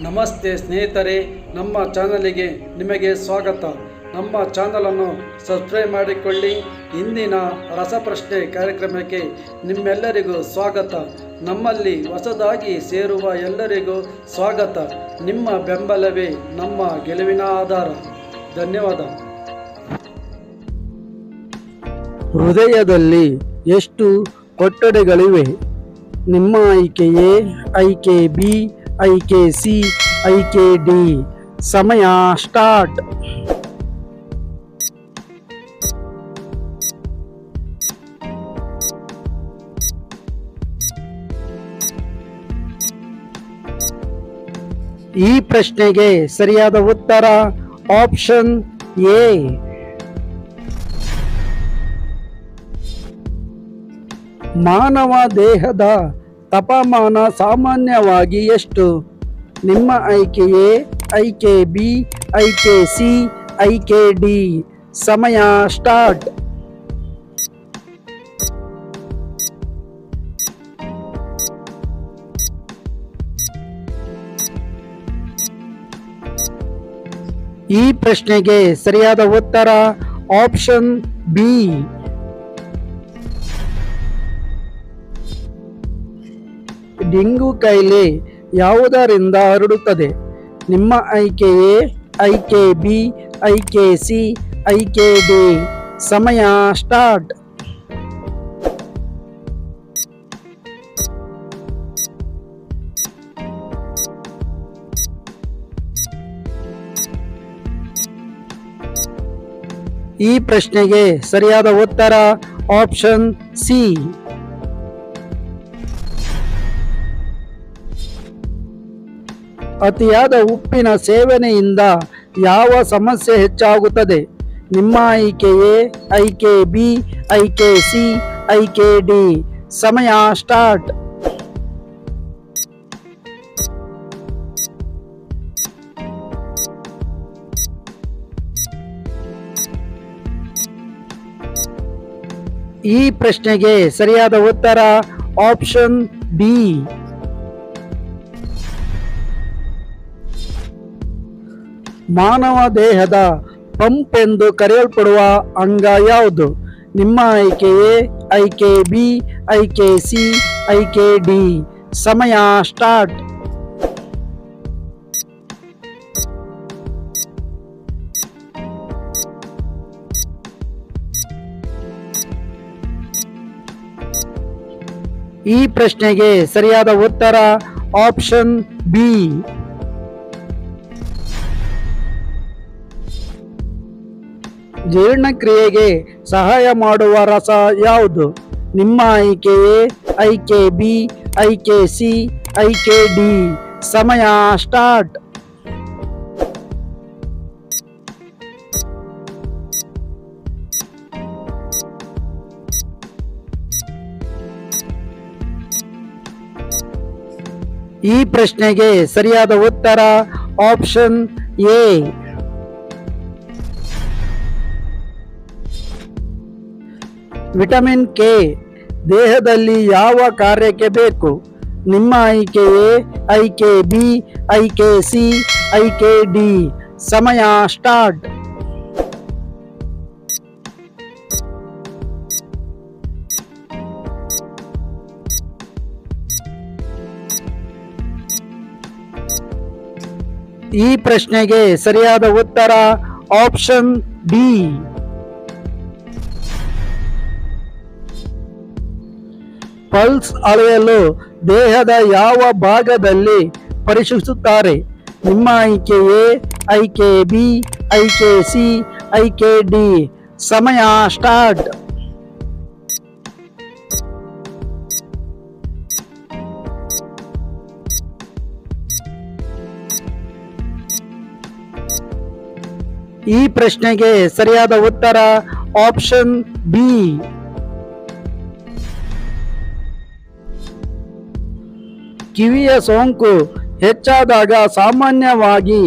ನಮಸ್ತೆ ಸ್ನೇಹಿತರೆ, ನಮ್ಮ ಚಾನಲಿಗೆ ನಿಮಗೆ ಸ್ವಾಗತ. ನಮ್ಮ ಚಾನಲನ್ನು ಸಬ್ಸ್ಕ್ರೈಬ್ ಮಾಡಿಕೊಳ್ಳಿ. ಇಂದಿನ ರಸಪ್ರಶ್ನೆ ಕಾರ್ಯಕ್ರಮಕ್ಕೆ ನಿಮ್ಮೆಲ್ಲರಿಗೂ ಸ್ವಾಗತ. ನಮ್ಮಲ್ಲಿ ಹೊಸದಾಗಿ ಸೇರುವ ಎಲ್ಲರಿಗೂ ಸ್ವಾಗತ. ನಿಮ್ಮ ಬೆಂಬಲವೇ ನಮ್ಮ ಗೆಲುವಿನ ಆಧಾರ. ಧನ್ಯವಾದ. ಹೃದಯದಲ್ಲಿ ಎಷ್ಟು ಕೊಠಡಿಗಳಿವೆ? ನಿಮ್ಮ ಆಯ್ಕೆ ಎ ಆಯ್ಕೆ ಬಿ ಆಯ್ಕೆ ಸಿ ಐ ಕೆ ಡಿ ಸಮಯ ಸ್ಟಾರ್ಟ್. ಈ ಪ್ರಶ್ನೆಗೆ ಸರಿಯಾದ ಉತ್ತರ ಆಪ್ಷನ್ ಎ. ಮಾನವ ದೇಹದ ತಾಪಮಾನ ಸಾಮಾನ್ಯವಾಗಿ ಎಷ್ಟು? ನಿಮ್ಮ ಆಯ್ಕೆ ಎ ಆಯ್ಕೆ ಬಿ ಆಯ್ಕೆ ಸಿ ಆಯ್ಕೆ ಡಿ. ಸಮಯ ಸ್ಟಾರ್ಟ್. ಈ ಪ್ರಶ್ನೆಗೆ ಸರಿಯಾದ ಉತ್ತರ ಆಪ್ಷನ್ ಬಿ. ಡೆಂಗು ಕಾಯಿಲೆ ಯಾವುದರಿಂದ ಹರಡುತ್ತದೆ? ನಿಮ್ಮ ಆಯ್ಕೆ ಎ ಐಕೆ ಬಿ ಐಕೆ ಸಿ ಐಕೆ ಡಿ ಸಮಯ ಸ್ಟಾರ್ಟ್. ಈ ಪ್ರಶ್ನೆಗೆ ಸರಿಯಾದ ಉತ್ತರ ಆಪ್ಷನ್ ಸಿ. ಅತಿಯಾದ ಉಪ್ಪಿನ ಸೇವನೆಯಿಂದ ಯಾವ ಸಮಸ್ಯೆ ಹೆಚ್ಚಾಗುತ್ತದೆ? ನಿಮ್ಮ ಆಯ್ಕೆ ಎ ಐಕೆ ಬಿ ಐಕೆ ಸಿ ಐಕೆ ಡಿ ಸಮಯ ಸ್ಟಾರ್ಟ್. ಈ ಪ್ರಶ್ನೆಗೆ ಸರಿಯಾದ ಉತ್ತರ ಆಪ್ಷನ್ ಬಿ. ಮಾನವ ದೇಹದ ಪಂಪ್ ಎಂದು ಕರೆಯಲ್ಪಡುವ ಅಂಗ ಯಾವುದು? ನಿಮ್ಮ ಆಯ್ಕೆ ಎ ಐಕೆ ಬಿ ಐಕೆ ಸಿ ಐಕೆ ಡಿ. ಸಮಯ ಸ್ಟಾರ್ಟ್. ಈ ಪ್ರಶ್ನೆಗೆ ಸರಿಯಾದ ಉತ್ತರ ಆಪ್ಷನ್ ಬಿ. ಜೀರ್ಣಕ್ರಿಯೆಗೆ ಸಹಾಯ ಮಾಡುವ ರಸ ಯಾವುದು? ನಿಮ್ಮ ಆಯ್ಕೆ ಎ ಐಕೆ ಬಿ ಐಕೆ ಸಿ ಐಕೆ ಡಿ. ಸಮಯ ಸ್ಟಾರ್ಟ್. ಈ ಪ್ರಶ್ನೆಗೆ ಸರಿಯಾದ ಉತ್ತರ ಆಪ್ಷನ್ ಎ. Vitamin K. ದೇಹದಲ್ಲಿ ಯಾವ ಕಾರ್ಯಕ್ಕೆ ಬೇಕು? ನಿಮ್ಮ ಆಯ್ಕೆ ಎ ಕೆ ಬಿ, ಆಯ್ಕೆ ಸಿ, ಆಯ್ಕೆ ಡಿ. ಸಮಯ ಸ್ಟಾರ್ಟ್. ಈ ಪ್ರಶ್ನೆಗೆ ಸರಿಯಾದ ಉತ್ತರ ಆಪ್ಷನ್ ಡಿ. ಪಲ್ಸ್ ಅಳೆಯಲು ದೇಹದ ಯಾವ ಭಾಗದಲ್ಲಿ ಪರೀಕ್ಷಿಸುತ್ತಾರೆ ನಿಮ್ಮ ಆಯ್ಕೆ ಎ ಐಕೆ ಬಿ, ಐಕೆ ಸಿ, ಐಕೆ ಡಿ. ಸಮಯ ಸ್ಟಾರ್ಟ್. ಈ ಪ್ರಶ್ನೆಗೆ ಸರಿಯಾದ ಉತ್ತರ ಆಪ್ಷನ್ ಬಿ. ಕಿವಿಯ ಸೋಂಕು ಹೆಚ್ಚಾದಾಗ ಸಾಮಾನ್ಯವಾಗಿ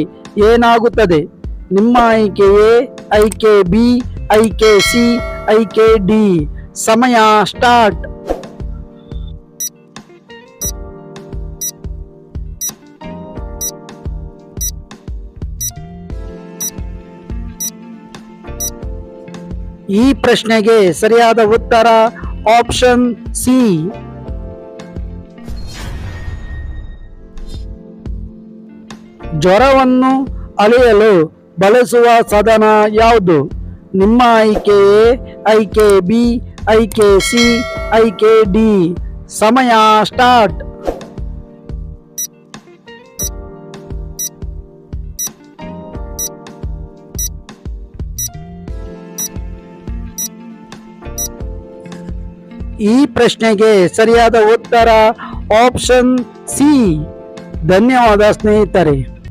ಏನಾಗುತ್ತದೆ? ನಿಮ್ಮ ಆಯ್ಕೆ ಎ ಐಕೆ ಬಿ, ಐಕೆ ಸಿ, ಐಕೆ ಡಿ. ಸಮಯ ಸ್ಟಾರ್ಟ್. ಈ ಪ್ರಶ್ನೆಗೆ ಸರಿಯಾದ ಉತ್ತರ ಆಪ್ಷನ್ ಸಿ. ಜ್ವರವನ್ನು ಅಳೆಯಲು ಬಳಸುವ ಸಾಧನ ಯಾವುದು? ನಿಮ್ಮ ಆಯ್ಕೆ ಎ ಐಕೆ ಬಿ, ಐಕೆ ಸಿ, ಐಕೆ ಡಿ. ಸಮಯ ಸ್ಟಾರ್ಟ್. ಈ ಪ್ರಶ್ನೆಗೆ ಸರಿಯಾದ ಉತ್ತರ ಆಪ್ಷನ್ ಸಿ. ಧನ್ಯವಾದ ಸ್ನೇಹಿತರೆ.